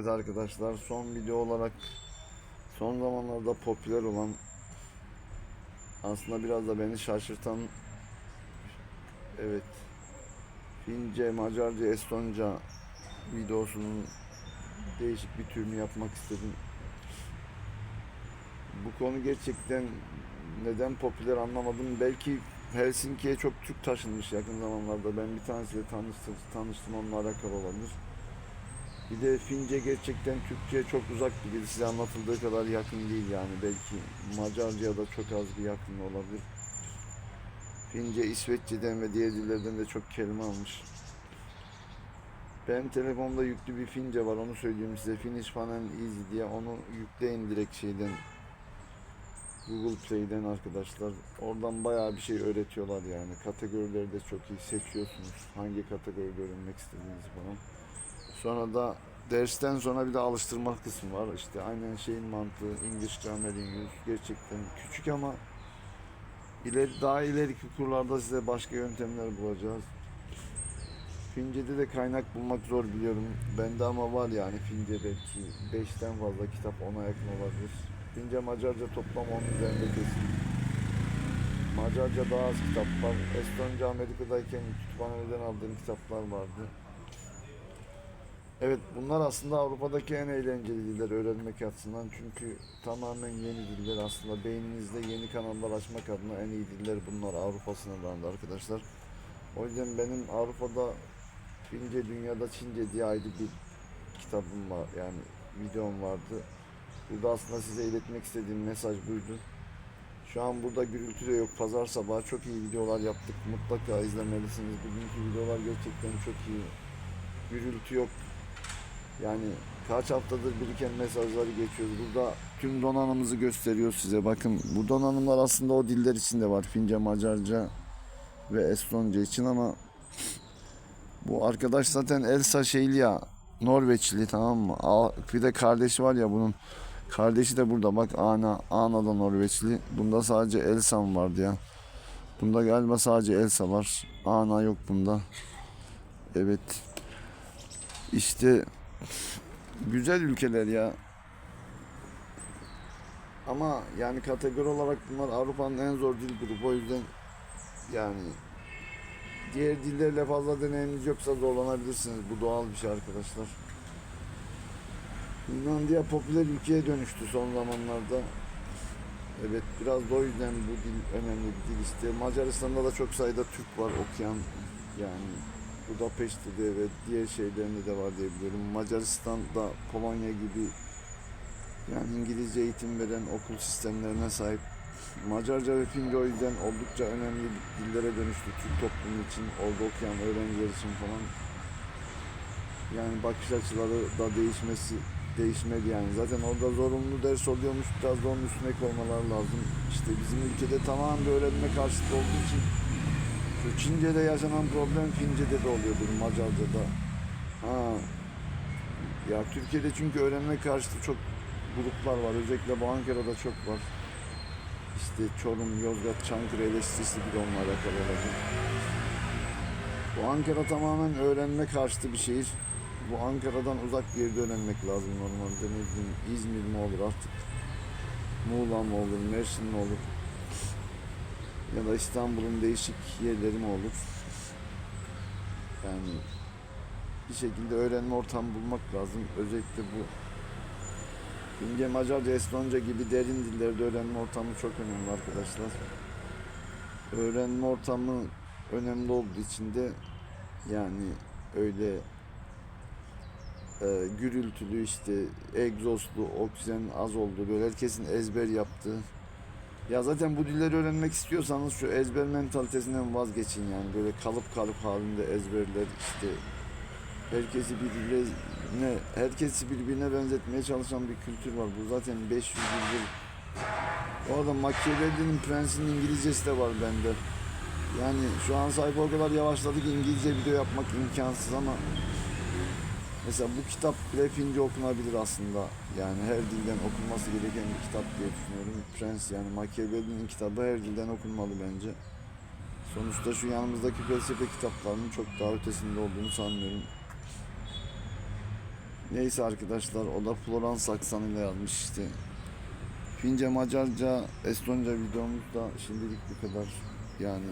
Evet arkadaşlar son video olarak son zamanlarda popüler olan aslında biraz da beni şaşırtan evet Fince, Macarca, Estonca videosunun değişik bir türünü yapmak istedim. Bu konu gerçekten neden popüler anlamadım. Belki Helsinki'ye çok Türk taşınmış yakın zamanlarda. Ben bir tanesiyle tanıştım, tanıştım onunla alakalı olabilir. Bir de Fince gerçekten Türkçe'ye çok uzak dil. Size anlatıldığı kadar yakın değil yani. Belki Macarca'ya da çok az bir yakın olabilir. Fince İsveççeden ve diğer dillerden de çok kelime almış. Benim telefonumda yüklü bir Fince var onu söyleyeyim size. Finnish Fan and Easy diye onu yükleyin direkt şeyden. Google Play'den arkadaşlar. Oradan bayağı bir şey öğretiyorlar yani. Kategorileri de çok iyi seçiyorsunuz. Hangi kategoride öğrenmek istediğinizi falan. Sonra da dersten sonra bir de alıştırma kısmı var. İşte aynen şeyin mantığı English Grammar in Use. Gerçekten küçük ama ileri, daha ileriki kurlarda size başka yöntemler bulacağız. Fince'de de kaynak bulmak zor biliyorum. Bende ama var yani Fince belki 5'ten fazla kitap ona yakın olabilir. Fince Macarca toplam 10 üzerinde kesin. Macarca daha az kitap var. Estonca Amerika'dayken kütüphaneden aldığım kitaplar vardı. Evet bunlar aslında Avrupa'daki en eğlenceli diller öğrenmek açısından çünkü tamamen yeni diller aslında beyninizde yeni kanallar açmak adına en iyi diller bunlar Avrupa sınırlarında arkadaşlar. O yüzden benim Avrupa'da Fince dünyada Çince diye ayrı bir kitabım var yani videom vardı. Burada aslında size iletmek istediğim mesaj buydu. Şu an burada gürültü de yok. Pazar sabahı çok iyi videolar yaptık. Mutlaka izlemelisiniz. Bugünkü videolar gerçekten çok iyi. Gürültü yok. Yani kaç haftadır biriken mesajları geçiyoruz. Burada tüm donanımımızı gösteriyor size. Bakın bu donanımlar aslında o diller için de var. Fince, Macarca ve Estonca için ama bu arkadaş zaten Elsa şeyli ya Norveçli tamam mı? Bir de kardeşi var ya bunun. Kardeşi de burada bak Ana. Ana da Norveçli. Bunda sadece Elsa mı vardı ya? Bunda galiba sadece Elsa var. Ana yok bunda. Evet. İşte güzel ülkeler ya. Ama yani kategori olarak bunlar Avrupa'nın en zor dil grubu. O yüzden yani diğer dillerle fazla deneyiminiz yoksa zorlanabilirsiniz. Bu doğal bir şey arkadaşlar. Finlandiya popüler ülkeye dönüştü son zamanlarda. Evet biraz da o yüzden bu dil önemli bir dil işte. Macaristan'da da çok sayıda Türk var okuyan yani Budapeşte'de ve diğer şeylerinde de var diye biliyorum. Macaristan'da Polonya gibi yani İngilizce eğitim veren okul sistemlerine sahip. Macarca ve Fince oldukça önemli dillere dönüştü Türk toplumu için, orada okuyan öğrenciler için falan. Yani bakış açıları da değişmesi değişmedi yani. Zaten orada zorunlu ders oluyormuş, biraz da onun üstüne koymalar lazım. İşte bizim ülkede tamamen öğrenme karşıtı olduğu için şu Çince'de yaşanan problem Fince'de de oluyordur, Macarca'da. Ha. Ya Türkiye'de çünkü öğrenme karşıtı çok gruplar var. Özellikle bu Ankara'da çok var. İşte Çorum, Yozgat, Çankırı eleştirisi bir onunla alakalı olacak. Bu Ankara tamamen öğrenme karşıtı bir şehir. Bu Ankara'dan uzak bir yerde öğrenmek lazım normalde. Ne bileyim İzmir mi olur artık. Muğla mı olur, Mersin mi olur. Ya da İstanbul'un değişik yerleri mi olur. Yani bir şekilde öğrenme ortamı bulmak lazım. Özellikle bu İnce, Macarca, Estonca gibi derin dillerde öğrenme ortamı çok önemli arkadaşlar. Öğrenme ortamı önemli olduğu için de yani öyle e, gürültülü işte egzozlu, oksijen az olduğu böyle herkesin ezber yaptığı. Ya zaten bu dilleri öğrenmek istiyorsanız şu ezber mentalitesinden vazgeçin yani böyle kalıp kalıp halinde ezberler işte herkesi birbirine herkesi birbirine benzetmeye çalışan bir kültür var. Bu zaten 500 yıldır. Bu arada Machiavelli'nin Prens'in İngilizcesi de var bende. Yani şu an sayfa o kadar yavaşladı ki İngilizce video yapmak imkansız ama mesela bu kitap bile Fince okunabilir aslında. Yani her dilden okunması gereken bir kitap diye düşünüyorum. Prens yani Machiavelli'nin kitabı her dilden okunmalı bence. Sonuçta şu yanımızdaki felsefe kitaplarının çok daha ötesinde olduğunu sanmıyorum. Neyse arkadaşlar o da Florans aksanıyla yazmış işte. Fince, Macarca, Estonca videomuzda şimdilik bu kadar. Yani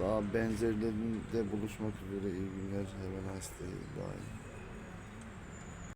daha benzerlerinde buluşmak üzere iyi günler. Nice day. Bye.